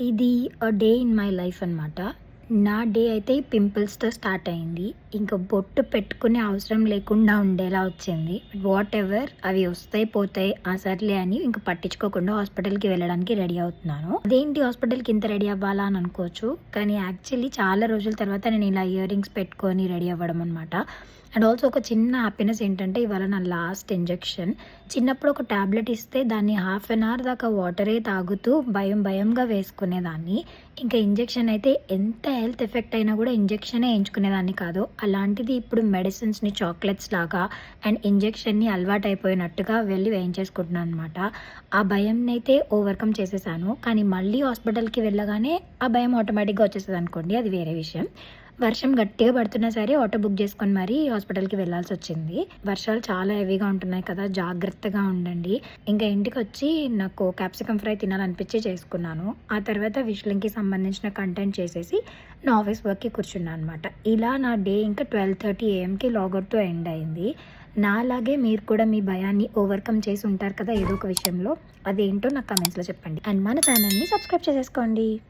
ఇది day in my life అనమాట నా డే అయితే పింపుల్స్తో స్టార్ట్ అయింది. ఇంకా బొట్టు పెట్టుకునే అవసరం లేకుండా ఉండేలా వచ్చింది. వాట్ ఎవర్ అవి వస్తాయి పోతాయి ఆ సర్లే అని ఇంకా పట్టించుకోకుండా హాస్పిటల్కి వెళ్ళడానికి రెడీ అవుతున్నాను. అదేంటి హాస్పిటల్కి ఇంత రెడీ అవ్వాలా అని అనుకోవచ్చు. కానీ యాక్చువల్లీ చాలా రోజుల తర్వాత నేను ఇలా ఇయర్ రింగ్స్ పెట్టుకొని రెడీ అవ్వడం అనమాట అండ్ ఆల్సో ఒక చిన్న హ్యాపీనెస్ ఏంటంటే ఇవాళ నా లాస్ట్ ఇంజెక్షన్. చిన్నప్పుడు ఒక ట్యాబ్లెట్ ఇస్తే దాన్ని హాఫ్ అన్ అవర్ దాకా వాటరే తాగుతూ భయం భయంగా వేసుకునేదాన్ని. ఇంకా ఇంజెక్షన్ అయితే ఎంత హెల్త్ ఎఫెక్ట్ అయినా కూడా ఇంజెక్షనే వేయించుకునేదాన్ని కాదు. అలాంటిది ఇప్పుడు మెడిసిన్స్ని చాక్లెట్స్ లాగా అండ్ ఇంజెక్షన్ని అలవాటు అయిపోయినట్టుగా వెళ్ళి వేయించేసుకుంటున్నాను అనమాట ఆ భయంని అయితే ఓవర్కమ్ చేసేసాను. కానీ మళ్ళీ హాస్పిటల్కి వెళ్ళగానే ఆ భయం ఆటోమేటిక్గా వచ్చేస్తుంది అనుకోండి అది వేరే విషయం. వర్షం గట్టిగా పడుతున్నా సరే ఆటో బుక్ చేసుకొని మరీ హాస్పిటల్కి వెళ్ళాల్సి వచ్చింది. వర్షాలు చాలా హెవీగా ఉంటున్నాయి కదా జాగ్రత్తగా ఉండండి. ఇంకా ఇంటికి వచ్చి నాకు క్యాప్సికమ్ ఫ్రై తినాలనిపించి చేసుకున్నాను. ఆ తర్వాత విష్లింగ్కి సంబంధించిన కంటెంట్ చేసేసి నా ఆఫీస్ వర్క్కి కూర్చున్నాను అనమాట ఇలా నా డే ఇంకా ట్వెల్వ్ థర్టీ ఏఎంకి లాగౌట్తో ఎండ్ అయింది. నాలాగే మీరు కూడా మీ భయాన్ని ఓవర్కమ్ చేసి ఉంటారు కదా ఏదో ఒక విషయంలో. అదేంటో నాకు కమెంట్స్లో చెప్పండి. అండ్ మన ఛానల్ని సబ్స్క్రైబ్ చేసేసుకోండి.